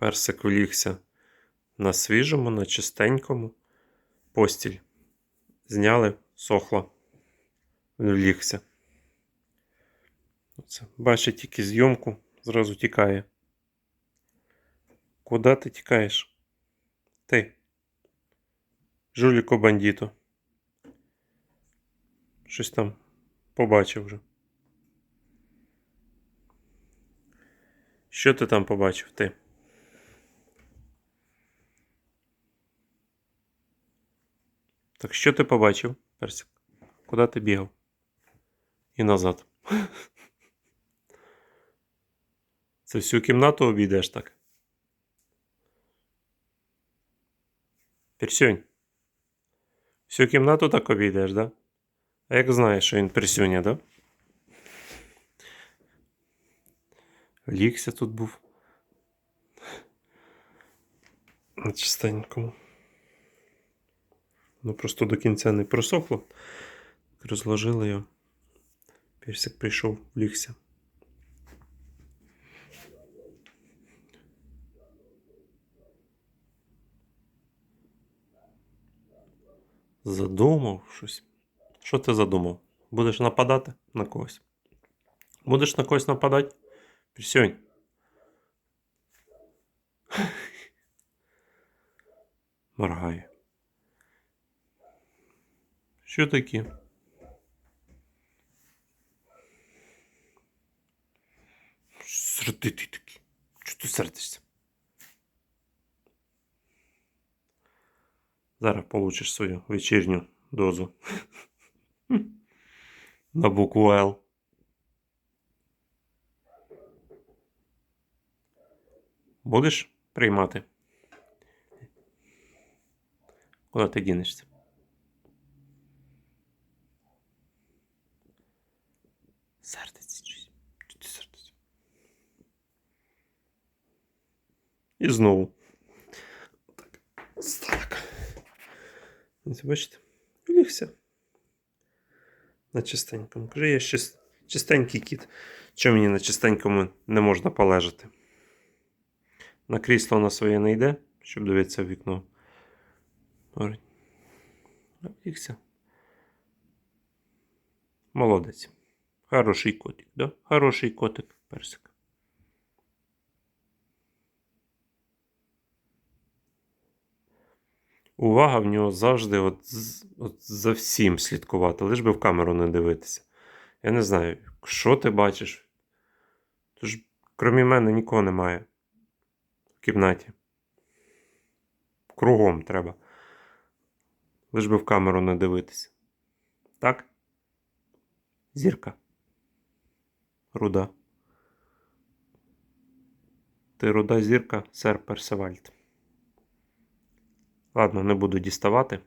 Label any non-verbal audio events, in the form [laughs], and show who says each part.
Speaker 1: Персик влігся на свіжому, на чистенькому. Постіль. Зняли, сохла. Влігся. Оце. Бачить тільки зйомку, зразу тікає. Куди ти тікаєш? Ти. Жуліко бандіто. Щось там побачив вже. Що ти там побачив ти? Так що ти побачив, Персик? Куди ти бігав? І назад. [laughs] Це всю кімнату обійдеш так? Персюнь. Всю кімнату так обійдеш, да? А як знаєш, що він персюня, да? Лікся тут був. На чистенькому. Ну просто до кінця не просохло. Розложили його. Персик прийшов, влігся. Задумав щось. Що ти задумав? Будеш нападати на когось? Будеш на когось нападати? Персюнь. Моргає. Що таке? Сердитий такий. Чого ти сердишся? Зараз получиш свою вечірню дозу. На букву Л. Будеш приймати? Куди ти дінешся? Сердиться щось. Чи ти сердиться? І знову. Так. Сталик. Ось бачите? Лігся. На чистенькому. Каже, я чис... чистенький кіт. Чому мені на чистенькому не можна полежати? На крісло на своє не йде, щоб дивитися в вікно. Говорить. Лігся. Молодець. Хороший котик, да? Хороший котик, персик. Увага в нього завжди от, от за всім слідкувати, лиш би в камеру не дивитися. Я не знаю, що ти бачиш. Тож, крім мене, нікого немає в кімнаті. Кругом треба. Лиш би в камеру не дивитися. Так? Зірка. Руда. Ти руда зірка, сер Персевальд. Ладно, не буду діставати.